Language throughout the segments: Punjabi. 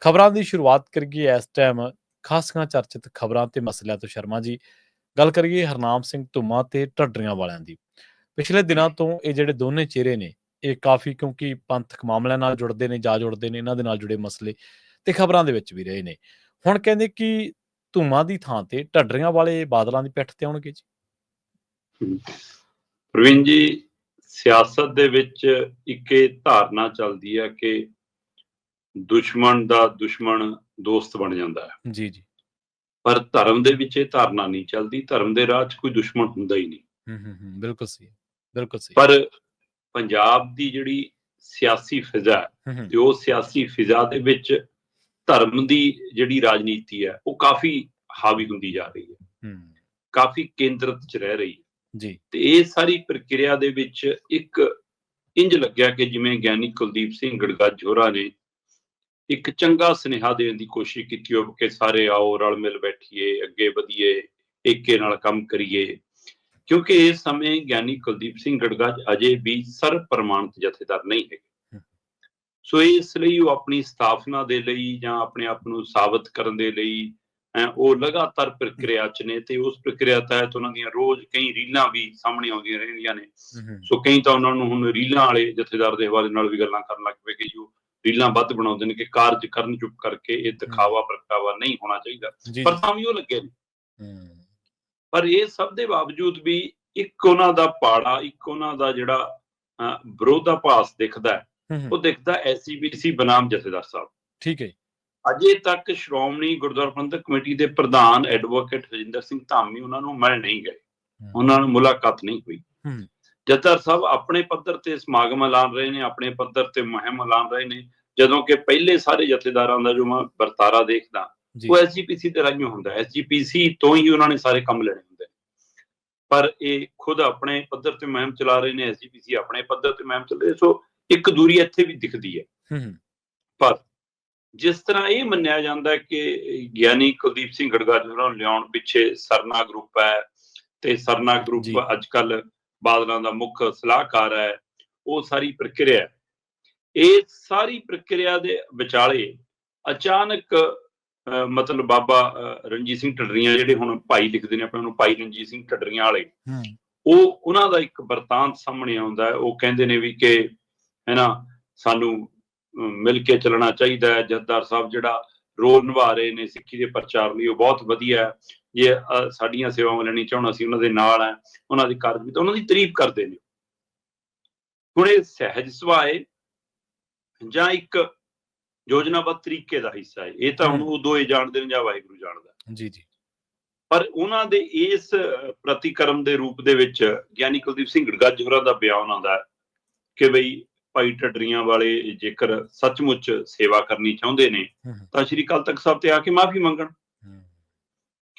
ਖਬਰਾਂ ਦੀ ਸ਼ੁਰੂਆਤ ਕਰੀਏ ਇਸ ਟਾਈਮ ਖਾਸੀਆਂ ਚਰਚਿਤ ਖਬਰਾਂ ਤੇ ਮਸਲਿਆਂ ਤੋਂ ਸ਼ਰਮਾ ਜੀ। ਗੱਲ ਕਰੀਏ ਹਰਨਾਮ ਸਿੰਘ ਧੁੰਮਾ ਤੇ ਢੱਡਰੀਆਂ ਵਾਲਿਆਂ ਦੀ। ਪਿਛਲੇ ਦਿਨਾਂ ਤੋਂ ਇਹ ਜਿਹੜੇ ਦੋਨੇ ਚਿਹਰੇ ਨੇ, ਇਹ ਕਾਫੀ ਕਿਉਂਕਿ ਪੰਥਕ ਮਾਮਲਿਆਂ ਨਾਲ ਜੁੜਦੇ ਨੇ, ਜਾ ਜੁੜਦੇ ਨੇ, ਇਹਨਾਂ ਦੇ ਨਾਲ ਜੁੜੇ ਮਸਲੇ ਤੇ ਖਬਰਾਂ ਦੇ ਵਿੱਚ ਵੀ ਰਹੇ ਨੇ। ਹੁਣ ਕਹਿੰਦੇ ਕਿ ਧੁੰਮਾ ਦੀ ਥਾਂ ਤੇ ਢੱਡਰੀਆਂ ਵਾਲੇ ਬਾਦਲਾਂ ਦੀ ਪਿੱਠ ਤੇ ਆਉਣਗੇ ਜੀ। ਪ੍ਰਵੀਨ ਜੀ, ਸਿਆਸਤ ਦੇ ਵਿੱਚ ਇੱਕ ਇਹ ਧਾਰਨਾ ਚੱਲਦੀ ਹੈ ਕਿ ਦੁਸ਼ਮਣ ਦਾ ਦੁਸ਼ਮਣ ਦੋਸਤ ਬਣ ਜਾਂਦਾ ਹੈ। ਜੀ ਜੀ। ਪਰ ਧਰਮ ਦੇ ਵਿੱਚ ਇਹ ਧਾਰਨਾ ਨਹੀਂ ਚੱਲਦੀ। ਧਰਮ ਦੇ ਰਾਹ 'ਚ ਕੋਈ ਦੁਸ਼ਮਣ ਹੁੰਦਾ ਹੀ ਨਹੀਂ। ਹੂੰ ਹੂੰ ਹੂੰ ਬਿਲਕੁਲ ਸਹੀ ਬਿਲਕੁਲ ਸਹੀ ਪਰ ਪੰਜਾਬ ਦੀ ਜਿਹੜੀ ਸਿਆਸੀ ਫਿਜ਼ਾ ਤੇ ਉਹ ਸਿਆਸੀ ਫਿਜ਼ਾ ਦੇ ਵਿੱਚ ਧਰਮ ਦੀ ਜਿਹੜੀ ਰਾਜਨੀਤੀ ਹੈ ਉਹ ਕਾਫੀ ਹਾਵੀ ਹੁੰਦੀ ਜਾ ਰਹੀ ਹੈ। ਹੂੰ। ਕਾਫੀ ਕੇਂਦਰਿਤ 'ਚ ਰਹਿ ਰਹੀ ਹੈ। ਜੀ। ਤੇ ਇਹ ਸਾਰੀ ਪ੍ਰਕਿਰਿਆ ਦੇ ਵਿੱਚ ਇੱਕ ਇੰਜ ਲੱਗਿਆ ਕਿ ਜਿਵੇਂ ਗਿਆਨੀ ਕੁਲਦੀਪ ਸਿੰਘ ਗੜਗੱਜ ਹੋਰਾਂ ਨੇ ਇੱਕ ਚੰਗਾ ਸੁਨੇਹਾ ਦੇਣ ਦੀ ਕੋਸ਼ਿਸ਼ ਕੀਤੀ ਹੋਵੇ ਕਿ ਸਾਰੇ ਆਓ ਰਲ ਮਿਲ ਬੈਠੀਏ ਅੱਗੇ ਵਧੀਏ ਏਕੇ ਨਾਲ ਕੰਮ ਕਰੀਏ। ਕਿਉਂਕਿ ਇਸ ਸਮੇਂ ਗਿਆਨੀ ਕੁਲਦੀਪ ਸਿੰਘ ਗੜਗੱਜ ਅਜੇ ਵੀ ਸਰਵ ਪ੍ਰਮਾਣਿਤ ਜਥੇਦਾਰ ਨਹੀਂ ਹੈਗੇ। ਸੋ ਇਸ ਲਈ ਉਹ ਆਪਣੀ ਸਥਾਪਨਾ ਦੇ ਲਈ ਜਾਂ ਆਪਣੇ ਆਪ ਨੂੰ ਸਾਬਤ ਕਰਨ ਦੇ ਲਈ ਉਹ ਲਗਾਤਾਰ ਪ੍ਰਕਿਰਿਆ ਚ ਨੇ ਤੇ ਉਸ ਪ੍ਰਕਿਰਿਆ ਤਹਿਤ ਉਹਨਾਂ ਦੀਆਂ ਰੋਜ਼ ਕਈ ਰੀਲਾਂ ਵੀ ਸਾਹਮਣੇ ਆਉਂਦੀਆਂ ਰਹਿੰਦੀਆਂ ਨੇ। ਸੋ ਕਈ ਤਾਂ ਉਹਨਾਂ ਨੂੰ ਹੁਣ ਰੀਲਾਂ ਵਾਲੇ ਜਥੇਦਾਰ ਦੇ ਹਵਾਲੇ ਨਾਲ ਵੀ ਗੱਲਾਂ ਕਰਨ ਲੱਗ ਪਏ ਕਿ ਜੋ ਰੀਲਾਂ ਵੱਧ ਬਣਾਉਂਦੇ ਨੇ ਕਿ ਕਾਰਜ ਕਰਨ ਚੁੱਪ ਕਰਕੇ ਇਹ ਦਿਖਾਵਾ ਪ੍ਰਗਟਾਵਾ ਨਹੀਂ ਹੋਣਾ ਚਾਹੀਦਾ। ਪਰ ਤਾਂ ਵੀ ਉਹ ਲੱਗੇ ਨੇ। ਪਰ ਇਹ ਸਭ ਦੇ ਬਾਵਜੂਦ ਵੀ ਇੱਕ ਉਹਨਾਂ ਦਾ ਪਾੜਾ ਇੱਕ ਉਹਨਾਂ ਦਾ ਜਿਹੜਾ ਵਿਰੋਧਾਭਾਸ ਦਿਖਦਾ ਹੈ ਉਹ ਦਿਖਦਾ ਐਸਜੀਪੀਸੀ ਬਨਾਮ ਜਥੇਦਾਰ ਸਾਹਿਬ। ਠੀਕ ਹੈ। ਅਜੇ ਤੱਕ ਸ਼੍ਰੋਮਣੀ ਗੁਰਦੁਆਰਾ ਪ੍ਰਬੰਧਕ ਕਮੇਟੀ ਦੇ ਪ੍ਰਧਾਨ ਐਡਵੋਕੇਟ ਰਜਿੰਦਰ ਸਿੰਘ ਧਾਮੀ ਉਹਨਾਂ ਨੂੰ ਮਿਲ ਨਹੀਂ ਗਏ। ਉਹਨਾਂ ਨੂੰ ਮੁਲਾਕਾਤ ਨਹੀਂ ਹੋਈ। ਹੂੰ। ਜਥੇਦਾਰ ਸਾਹਿਬ ਆਪਣੇ ਪੱਧਰ ਤੇ ਸਮਾਗਮ ਐਲਾਨ ਰਹੇ ਨੇ ਆਪਣੇ ਪੱਧਰ ਤੇ ਮੁਹਿੰਮ ਐਲਾਨ ਰਹੇ ਨੇ ਜਦੋਂ ਕਿ ਪਹਿਲੇ ਸਾਰੇ ਜਥੇਦਾਰਾਂ ਦਾ ਜੋ ਮੈਂ ਵਰਤਾਰਾ ਦੇਖਦਾ ਉਹ ਐਸਜੀਪੀਸੀ ਦੇ ਰਾਹੀਂ ਹੁੰਦਾ ਐਸਜੀਪੀਸੀ ਤੋਂ ਹੀ ਉਹਨਾਂ ਨੇ ਸਾਰੇ ਕੰਮ ਲੈਣੇ ਹੁੰਦੇ। ਪਰ ਇਹ ਖੁਦ ਆਪਣੇ ਪੱਧਰ ਤੇ ਮੁਹਿੰਮ ਚਲਾ ਰਹੇ ਨੇ ਐਸਜੀਪੀਸੀ ਆਪਣੇ ਪੱਧਰ ਤੇ ਮੁਹਿੰਮ ਚੱਲ। ਸੋ ਇੱਕ ਦੂਰੀ ਇੱਥੇ ਵੀ ਦਿਖਦੀ ਹੈ ਪਰ ਜਿਸ ਤਰ੍ਹਾਂ ਇਹ ਮੰਨਿਆ ਜਾਂਦਾ ਕਿ ਗਿਆਨੀ ਕੁਲਦੀਪ ਸਿੰਘ ਗੜਗੜ ਹੋਰਾਂ ਨੂੰ ਲਿਆਉਣ ਪਿੱਛੇ ਸਰਨਾ ਗਰੁੱਪ ਹੈ ਤੇ ਸਰਨਾ। ਗਰੁੱਪ ਅੱਜ ਕੱਲ ਬਾਦਲਾਂ ਦਾ ਮੁੱਖ ਸਲਾਹਕਾਰ ਹੈ ਉਹ ਸਾਰੀ ਪ੍ਰਕਿਰਿਆ। ਇਹ ਸਾਰੀ ਪ੍ਰਕਿਰਿਆ ਦੇ ਵਿਚਾਲੇ ਅਚਾਨਕ ਮਤਲਬ ਬਾਬਾ ਰਣਜੀਤ ਸਿੰਘ ਢੱਡਰੀਆਂ ਜਿਹੜੇ ਹੁਣ ਭਾਈ ਲਿਖਦੇ ਨੇ ਆਪਣੇ ਨੂੰ ਭਾਈ ਰਣਜੀਤ ਸਿੰਘ ਢੱਡਰੀਆਂ ਵਾਲੇ ਉਹ ਉਹਨਾਂ ਦਾ ਇੱਕ ਵਰਤਾਂਤ ਸਾਹਮਣੇ ਆਉਂਦਾ ਹੈ। ਉਹ ਕਹਿੰਦੇ ਨੇ ਵੀ ਕਿ ਹੈ ਨਾ ਸਾਨੂੰ ਮਿਲ ਕੇ ਚੱਲਣਾ ਚਾਹੀਦਾ ਹੈ। ਜੱਦਾਰ ਸਾਹਿਬ ਜਿਹੜਾ ਰੋਲ ਨਿਭਾ ਰਹੇ ਨੇ ਸਿੱਖੀ ਦੇ ਪ੍ਰਚਾਰ ਲਈ ਉਹ ਬਹੁਤ ਵਧੀਆ ਹੈ। ਜੇ ਸਾਡੀਆਂ ਸੇਵਾਵਾਂ ਲੈਣੀ ਚਾਹਣ ਅਸੀਂ ਉਹਨਾਂ ਦੇ ਨਾਲ ਹੈ ਉਹਨਾਂ ਦੀ ਕਾਰਜ ਵੀ ਤਾਂ ਉਹਨਾਂ ਦੀ ਤਾਰੀਫ ਕਰਦੇ ਨੇ। ਹੁਣ ਇਹ ਸਹਿਜ ਸੁਭਾਅ ਹੈ ਜਾਂ ਇੱਕ ਯੋਜਨਾਬੱਧ ਤਰੀਕੇ ਦਾ ਹਿੱਸਾ ਹੈ ਇਹ ਤਾਂ ਹੁਣ। ਉਹ ਦੋਏ ਜਾਣਦੇ ਨੇ ਜਾਂ ਵਾਹਿਗੁਰੂ ਜਾਣਦਾ। ਜੀ ਜੀ। ਪਰ ਉਹਨਾਂ ਦੇ ਇਸ ਪ੍ਰਤੀਕਰਮ ਦੇ ਰੂਪ ਦੇ ਵਿੱਚ ਗਿਆਨੀ ਕੁਲਦੀਪ ਸਿੰਘ ਗੜਗੱਜ ਹੋਰਾਂ ਦਾ ਬਿਆਨ ਆਉਂਦਾ ਹੈ ਕਿ ਬਈ ਭਾਈ ਢੱਡਰੀਆਂ ਵਾਲੇ ਜੇਕਰ ਸੱਚਮੁੱਚ ਸੇਵਾ ਕਰਨੀ ਚਾਹੁੰਦੇ ਨੇ ਤਾਂ ਸ਼੍ਰੀ ਅਕਾਲ ਤਖਤ ਸਾਹਿਬ ਤੇ ਆ ਕੇ ਮਾਫੀ ਮੰਗਣ।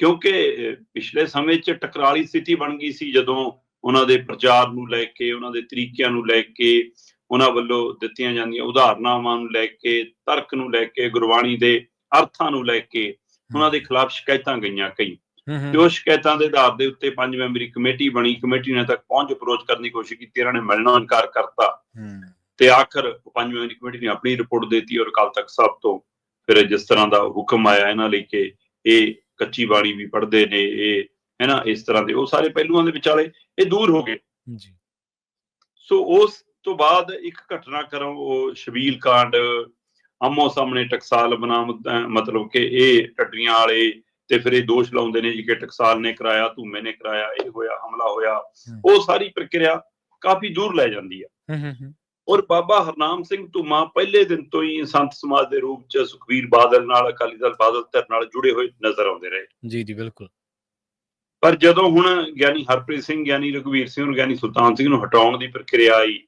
ਕਿਉਂਕਿ ਪਿਛਲੇ ਸਮੇਂ 'ਚ ਟਕਰਾਲੀ ਸਥਿਤੀ ਬਣ ਗਈ ਸੀ ਜਦੋਂ ਉਹਨਾਂ ਦੇ ਪ੍ਰਚਾਰ ਨੂੰ ਲੈ ਕੇ ਉਹਨਾਂ ਦੇ ਤਰੀਕਿਆਂ ਨੂੰ ਲੈ ਕੇ ਉਹਨਾਂ ਵੱਲੋਂ ਦਿੱਤੀਆਂ ਜਾਂਦੀਆਂ ਉਦਾਹਰਨਾਵਾਂ ਨੂੰ ਲੈ ਕੇ ਤਰਕ ਨੂੰ ਲੈ ਕੇ ਗੁਰਬਾਣੀ ਦੇ ਅਰਥਾਂ ਨੂੰ ਲੈ ਕੇ ਉਹਨਾਂ ਦੇ ਖਿਲਾਫ ਸ਼ਿਕਾਇਤਾਂ ਗਈਆਂ ਕਈ। ਤੇ ਉਹ ਸ਼ਿਕਾਇਤਾਂ ਦੇ ਆਧਾਰ ਦੇ ਉੱਤੇ ਪੰਜ ਮੈਂਬਰੀ ਕਮੇਟੀ ਬਣੀ ਕਮੇਟੀ ਨੇ ਤੱਕ ਪਹੁੰਚ ਅਪਰੋਚ ਕਰਨ ਦੀ ਕੋਸ਼ਿਸ਼ ਕੀਤੀ ਇਹਨਾਂ ਨੇ ਮਿਲਣਾ ਇਨਕਾਰ ਕਰਤਾ। ਤੇ ਆਖਰ ਉਹ ਪੰਜ ਮੈਂਬਰੀ ਕਮੇਟੀ ਨੇ ਆਪਣੀ ਰਿਪੋਰਟ ਦਿੱਤੀ ਔਰ ਅਕਾਲ ਤਖਤ ਸਾਹਿਬ ਤੋਂ ਫਿਰ ਜਿਸ ਤਰ੍ਹਾਂ ਦਾ ਹੁਕਮ ਆਇਆ ਇਹਨਾਂ ਲਈ ਕਿ ਇਹ ਕੱਚੀ ਬਾਣੀ ਵੀ ਪੜ੍ਹਦੇ ਨੇ ਇਹ ਹੈ ਨਾ ਇਸ ਤਰ੍ਹਾਂ ਦੇ ਉਹ ਸਾਰੇ ਪਹਿਲੂਆਂ ਦੇ ਵਿਚਾਲੇ ਇਹ ਦੂਰ ਹੋ ਗਏ। ਜੀ। ਸੋ ਉਸ ਤੋਂ ਬਾਅਦ ਇੱਕ ਘਟਨਾ ਕਰਮ ਉਹ ਸ਼ਬੀਲ ਕਾਂਡ ਆਮੋ ਸਾਹਮਣੇ ਟਕਸਾਲ ਬਨਾਮ ਮਤਲਬ ਕਿ ਇਹ ਟੱਡੀਆਂ ਵਾਲੇ ਤੇ ਫਿਰ ਇਹ ਦੋਸ਼ ਲਾਉਂਦੇ ਨੇ ਜੀ ਕਿ ਟਕਸਾਲ ਨੇ ਕਰਾਇਆ ਧੂਮੇ ਨੇ ਕਰਾਇਆ ਇਹ ਹੋਇਆ ਹਮਲਾ ਹੋਇਆ। ਉਹ ਸਾਰੀ ਪ੍ਰਕਿਰਿਆ ਕਾਫੀ ਦੂਰ ਲੈ ਜਾਂਦੀ ਹੂੰ। ਔਰ ਬਾਬਾ ਹਰਨਾਮ ਸਿੰਘ ਧੂਮਾ ਪਹਿਲੇ ਦਿਨ ਤੋਂ ਹੀ ਸੰਤ ਸਮਾਜ ਦੇ ਰੂਪ ਚ ਸੁਖਵੀਰ ਬਾਦਲ ਨਾਲ ਅਕਾਲੀ ਦਲ ਬਾਦਲ ਧਿਰ ਨਾਲ ਜੁੜੇ ਹੋਏ ਨਜ਼ਰ ਆਉਂਦੇ ਰਹੇ ਜੀ ਜੀ ਬਿਲਕੁਲ ਪਰ ਜਦੋਂ ਹੁਣ ਗਿਆਨੀ ਹਰਪ੍ਰੀਤ ਸਿੰਘ ਗਿਆਨੀ ਰਘਵੀਰ ਸਿੰਘ ਔਰ ਗਿਆਨੀ ਸੁਲਤਾਨ ਸਿੰਘ ਨੂੰ ਹਟਾਉਣ ਦੀ ਪ੍ਰਕਿਰਿਆ ਆਈ।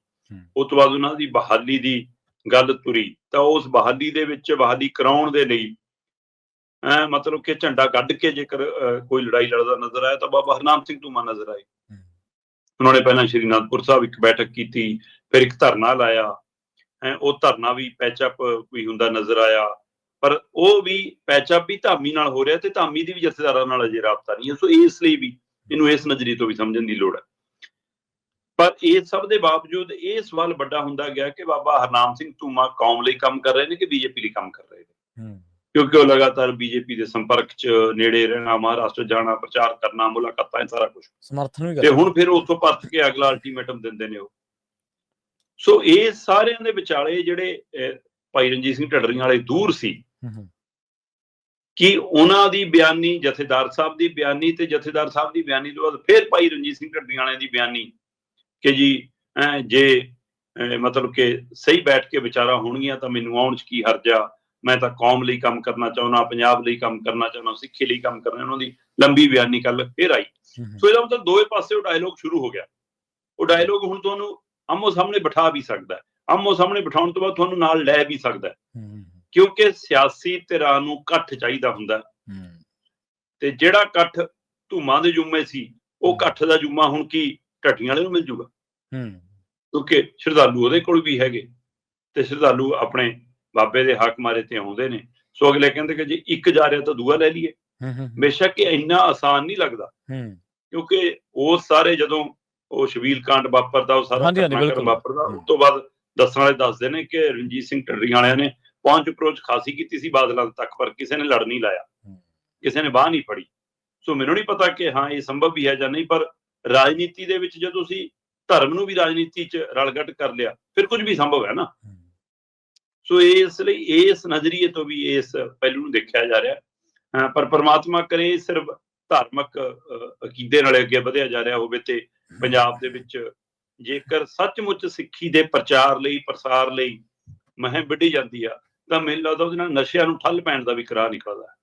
ਉਸ ਤੋਂ ਬਾਅਦ ਉਹਨਾਂ ਦੀ ਬਹਾਲੀ ਦੀ ਗੱਲ ਤੁਰੀ ਤਾਂ ਉਸ ਬਹਾਲੀ ਦੇ ਵਿੱਚ ਬਹਾਲੀ ਕਰਾਉਣ ਦੇ ਲਈ ਐ ਮਤਲਬ ਕਿ ਝੰਡਾ ਕੱਢ ਕੇ ਜੇਕਰ ਕੋਈ ਲੜਾਈ ਲੜਦਾ ਨਜ਼ਰ ਆਇਆ ਤਾਂ ਬਾਬਾ ਹਰਨਾਮ ਸਿੰਘ ਧੂਮਾ ਨਜ਼ਰ ਆਏ। ਉਹਨਾਂ ਨੇ ਪਹਿਲਾਂ ਸ਼੍ਰੀ ਅਨੰਦਪੁਰ ਸਾਹਿਬ ਇੱਕ ਬੈਠਕ ਕੀਤੀ ਫਿਰ ਇੱਕ ਧਰਨਾ ਲਾਇਆ ਐ ਉਹ ਧਰਨਾ ਵੀ ਪੈਚਅਪ ਵੀ ਹੁੰਦਾ ਨਜ਼ਰ ਆਇਆ। ਪਰ ਉਹ ਵੀ ਪੈਚਅਪ ਵੀ ਧਾਮੀ ਨਾਲ ਹੋ ਰਿਹਾ ਤੇ ਧਾਮੀ ਦੀ ਵੀ ਜਥੇਦਾਰਾਂ ਨਾਲ ਅਜੇ ਰਾਬਤਾ ਨਹੀਂ ਹੈ। ਸੋ ਇਸ ਲਈ ਵੀ ਇਹਨੂੰ ਇਸ ਨਜ਼ਰੀਏ ਤੋਂ ਵੀ ਸਮਝਣ ਦੀ ਲੋੜ ਹੈ। ਪਰ ਇਹ ਸਭ ਦੇ ਬਾਵਜੂਦ ਇਹ ਸਵਾਲ ਵੱਡਾ ਹੁੰਦਾ ਗਿਆ ਕਿ ਬਾਬਾ ਹਰਨਾਮ ਸਿੰਘ ਧੂਮਾ ਕੌਮ ਲਈ ਕੰਮ ਕਰ ਰਹੇ ਨੇ ਕਿ ਬੀਜੇਪੀ ਲਈ ਕੰਮ ਕਰ ਰਹੇ ਨੇ? ਹੂੰ। ਕਿਉਂਕਿ ਉਹ ਲਗਾਤਾਰ ਬੀਜੇਪੀ ਦੇ ਸੰਪਰਕ 'ਚ ਨੇੜੇ ਰਹਿਣਾ ਮਹਾਰਾਸ਼ਟਰ ਜਾਣਾ ਪ੍ਰਚਾਰ ਕਰਨਾ ਮੁਲਾਕਾਤਾਂ ਇਹ ਸਾਰਾ ਕੁਝ ਸਮਰਥਨ ਵੀ ਤੇ ਕਰਦੇ ਹੁਣ ਫਿਰ ਉਸ ਤੋਂ ਪਰਤ ਕੇ ਅਗਲਾ ਅਲਟੀਮੇਟਮ ਦਿੰਦੇ ਨੇ ਉਹ। ਸੋ ਇਹ ਸਾਰਿਆਂ ਦੇ ਵਿਚਾਲੇ ਜਿਹੜੇ ਭਾਈ ਰਣਜੀਤ ਸਿੰਘ ਢੱਡਰੀਆਂ ਵਾਲੇ ਦੂਰ ਸੀ ਕਿ ਉਹਨਾਂ ਦੀ ਬਿਆਨੀ ਜਥੇਦਾਰ ਸਾਹਿਬ ਦੀ ਬਿਆਨੀ ਤੇ ਜਥੇਦਾਰ ਸਾਹਿਬ ਦੀ ਬਿਆਨੀ ਤੋਂ ਬਾਅਦ ਫਿਰ ਭਾਈ ਰਣਜੀਤ ਸਿੰਘ ਢੱਡਰੀਆਂ ਵਾਲੇ ਦੀ ਬਿਆਨੀ ਕਿ ਜੀ ਜੇ ਮਤਲਬ ਕਿ ਸਹੀ ਬੈਠ ਕੇ ਵਿਚਾਰਾ ਹੋਣਗੀਆਂ ਤਾਂ ਮੈਨੂੰ ਆਉਣ 'ਚ ਕੀ ਹਰਜਾ ਮੈਂ ਤਾਂ ਕੌਮ ਲਈ ਕੰਮ ਕਰਨਾ ਚਾਹੁੰਦਾ ਪੰਜਾਬ ਲਈ ਕੰਮ ਕਰਨਾ ਚਾਹੁੰਦਾ ਸਿੱਖੀ ਲਈ ਕੰਮ ਕਰਨਾ ਉਹਨਾਂ ਦੀ ਲੰਬੀ ਬਿਆਨੀ ਕੱਲ ਫਿਰ ਆਈ। ਸੋ ਇਹਦਾ ਮਤਲਬ ਦੋਵੇਂ ਪਾਸੇ ਉਹ ਡਾਇਲੋਗ ਸ਼ੁਰੂ ਹੋ ਗਿਆ। ਉਹ ਡਾਇਲੋਗ ਹੁਣ ਤੁਹਾਨੂੰ ਆਮੋ ਸਾਹਮਣੇ ਬਿਠਾ ਵੀ ਸਕਦਾ ਹੈ। ਆਮੋ ਸਾਹਮਣੇ ਬਿਠਾਉਣ ਤੋਂ ਬਾਅਦ ਤੁਹਾਨੂੰ ਨਾਲ ਲੈ ਵੀ ਸਕਦਾ ਹੈ। ਕਿਉਂਕਿ ਸਿਆਸੀ ਧਿਰਾਂ ਨੂੰ ਇਕੱਠ ਚਾਹੀਦਾ ਹੁੰਦਾ ਤੇ ਜਿਹੜਾ ਇਕੱਠ ਧੂਮਾਂ ਦੇ ਜੁਮੇ ਸੀ ਉਹ ਇਕੱਠ ਦਾ ਜੁਮਾ ਹੁਣ ਕੀ ਢੱਡੀਆਂ ਵਾਲੇ ਨੂੰ ਮਿਲ ਜੂਗਾ। ਹੂੰ। ਕਿਉਂਕਿ ਸ਼ਰਧਾਲੂ ਉਹਦੇ ਕੋਲ ਵੀ ਹੈਗੇ। ਤੇ ਸ਼ਰਧਾਲੂ ਆਪਣੇ ਬਾਬੇ ਦੇ ਹੱਕ ਮਾਰੇ ਤੇ ਆਉਂਦੇ ਨੇ। ਸੋ ਅਗਲੇ ਕਹਿੰਦੇ ਕਿ ਜੇ ਇੱਕ ਜਾ ਰਿਹਾ ਤਾਂ ਦੂਆ ਲੈ ਲਈਏ। ਹੂੰ ਹੂੰ ਬੇਸ਼ੱਕ ਇਹ ਇੰਨਾ ਆਸਾਨ ਨਹੀਂ ਲੱਗਦਾ। ਕਿਉਂਕਿ ਉਹ ਸਾਰੇ ਜਦੋਂ ਉਹ ਸ਼ਬੀਲ ਕਾਂਡ ਵਾਪਰਦਾ ਉਹ ਸਾਰਾ ਹਾਂਜੀ, ਹਾਂਜੀ, ਘਟਨਾਕ੍ਰਮ ਬਿਲਕੁਲ। ਵਾਪਰਦਾ। ਉਸ ਤੋਂ ਬਾਅਦ ਦੱਸਣ ਵਾਲੇ ਦੱਸਦੇ ਨੇ ਕਿ ਰਣਜੀਤ ਸਿੰਘ ਢੱਡਰੀਆਂ ਵਾਲਿਆਂ ਨੇ ਪਹੁੰਚ ਅਪਰੋਚ ਖਾਸੀ ਕੀਤੀ ਸੀ ਬਾਦਲਾਂ ਤੱਕ ਪਰ ਕਿਸੇ ਨੇ ਲੜ ਨਹੀਂ ਲਾਇਆ। ਕਿਸੇ ਨੇ ਬਾਹ ਨਹੀਂ ਫੜੀ ਸੋ ਮੈਨੂੰ ਨਹੀਂ ਪਤਾ ਕਿ ਹਾਂ ਇਹ ਸੰਭਵ ਵੀ ਹੈ ਜਾਂ ਨਹੀਂ ਪਰ ਰਾਜਨੀਤੀ ਦੇ ਵਿੱਚ ਜਦੋਂ ਤੁਸੀਂ ਧਰਮ ਨੂੰ ਵੀ ਰਾਜਨੀਤੀ 'ਚ ਰਲਗਟ ਕਰ ਲਿਆ ਫਿਰ ਕੁਝ ਵੀ ਸੰਭਵ ਹੈ ਨਾ ਸੋ ਇਸ ਲਈ ਇਸ ਨਜ਼ਰੀਏ ਤੋਂ ਵੀ ਇਸ ਪਹਿਲੂ ਨੂੰ ਦੇਖਿਆ ਜਾ ਰਿਹਾ ਪਰ ਪ੍ਰਮਾਤਮਾ ਕਰੇ ਸਿਰਫ ਧਾਰਮਿਕ ਅਕੀਦੇ ਨਾਲ ਅੱਗੇ ਵਧਿਆ ਜਾ ਰਿਹਾ ਹੋਵੇ ਤੇ ਪੰਜਾਬ ਦੇ ਵਿੱਚ ਜੇਕਰ ਸੱਚਮੁੱਚ ਸਿੱਖੀ ਦੇ ਪ੍ਰਚਾਰ ਲਈ ਪ੍ਰਸਾਰ ਲਈ ਮਹਿਮ ਵਿੱਢੀ ਜਾਂਦੀ ਆ ਤਾਂ ਮੈਨੂੰ ਲੱਗਦਾ ਉਹਦੇ ਨਾਲ ਨਸ਼ਿਆਂ ਨੂੰ ਠੱਲ ਪੈਣ ਦਾ ਵੀ ਕਰਾਰ ਨਿਕਲਦਾ।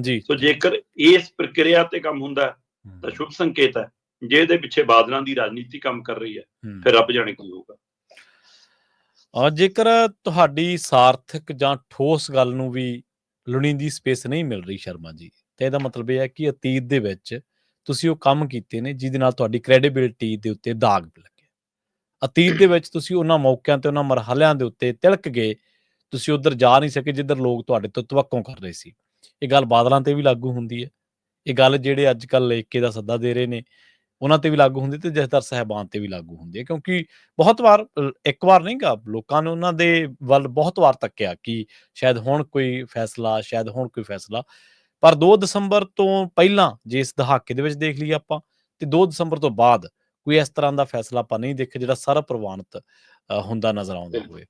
ਜੀ। ਸੋ ਜੇਕਰ ਇਸ ਪ੍ਰਕਿਰਿਆ ਤੇ ਕੰਮ ਹੁੰਦਾ ਤਾਂ ਸ਼ੁਭ ਸੰਕੇਤ ਹੈ ਜੇ ਇਹਦੇ ਪਿੱਛੇ ਬਾਦਲਾਂ ਦੀ ਰਾਜਨੀਤੀ ਕੰਮ ਕਰ ਰਹੀ ਹੈ ਫਿਰ ਰੱਬ ਜਾਣੇ ਕੀ ਹੋਊਗਾ। ਔਰ ਜੇਕਰ ਤੁਹਾਡੀ ਸਾਰਥਕ ਜਾਂ ਠੋਸ ਗੱਲ ਨੂੰ ਵੀ ਲੋੜੀਂਦੀ ਸਪੇਸ ਨਹੀਂ ਮਿਲ ਰਹੀ ਸ਼ਰਮਾ ਜੀ ਤੇ ਇਹਦਾ ਮਤਲਬ ਇਹ ਹੈ ਕਿ ਅਤੀਤ ਦੇ ਵਿੱਚ ਤੁਸੀਂ ਉਹ ਕੰਮ ਕੀਤੇ ਨੇ ਜਿਹਦੇ ਨਾਲ ਤੁਹਾਡੀ ਕ੍ਰੈਡੀਬਿਲਿਟੀ ਦੇ ਉੱਤੇ ਦਾਗ ਲੱਗਿਆ ਅਤੀਤ ਦੇ ਵਿੱਚ ਤੁਸੀਂ ਉਹਨਾਂ ਮੌਕਿਆਂ ਤੇ, ਉਹਨਾਂ ਮਰਹਲਿਆਂ ਦੇ ਉੱਤੇ ਤਿਲਕ ਗਏ, ਤੁਸੀਂ ਉਧਰ ਜਾ ਨਹੀਂ ਸਕੇ ਜਿੱਧਰ ਲੋਕ ਤੁਹਾਡੇ ਤੋਂ ਤਵੱਕੋਂ ਕਰ ਰਹੇ ਸੀ। ਇਹ ਗੱਲ ਬਾਦਲਾਂ ਤੇ ਵੀ ਲਾਗੂ ਹੁੰਦੀ ਹੈ। ਇਹ ਗੱਲ ਜਿਹੜੇ ਅੱਜ ਕੱਲ ਲੇਕੇ ਦਾ ਸੱਦਾ ਦੇ ਰਹੇ ਨੇ, ਉਹਨਾਂ ਤੇ ਵੀ ਲਾਗੂ ਹੁੰਦੀ ਤੇ ਜਥੇਦਾਰ ਸਾਹਿਬਾਨ ਤੇ ਵੀ ਲਾਗੂ ਹੁੰਦੀ ਹੈ। ਕਿਉਂਕਿ ਬਹੁਤ ਵਾਰ ਇੱਕ ਵਾਰ ਨਹੀਂ ਗਾ, ਲੋਕਾਂ ਨੇ ਉਹਨਾਂ ਦੇ ਵੱਲ ਬਹੁਤ ਵਾਰ ਤੱਕਿਆ ਕਿ ਸ਼ਾਇਦ ਹੁਣ ਕੋਈ ਫੈਸਲਾ, ਸ਼ਾਇਦ ਹੁਣ ਕੋਈ ਫੈਸਲਾ ਪਰ 2 ਦਸੰਬਰ ਤੋਂ ਪਹਿਲਾਂ ਜੇ ਇਸ ਦਹਾਕੇ ਦੇ ਵਿੱਚ ਦੇਖ ਲਈਏ ਆਪਾਂ ਤੇ 2 ਦਸੰਬਰ ਤੋਂ ਬਾਅਦ ਕੋਈ ਇਸ ਤਰ੍ਹਾਂ ਦਾ ਫੈਸਲਾ ਆਪਾਂ ਨਹੀਂ ਦੇਖਿਆ ਜਿਹੜਾ ਸਰਵ ਪ੍ਰਵਾਨਿਤ ਹੁੰਦਾ ਨਜ਼ਰ ਆਉਂਦਾ ਹੋਵੇ।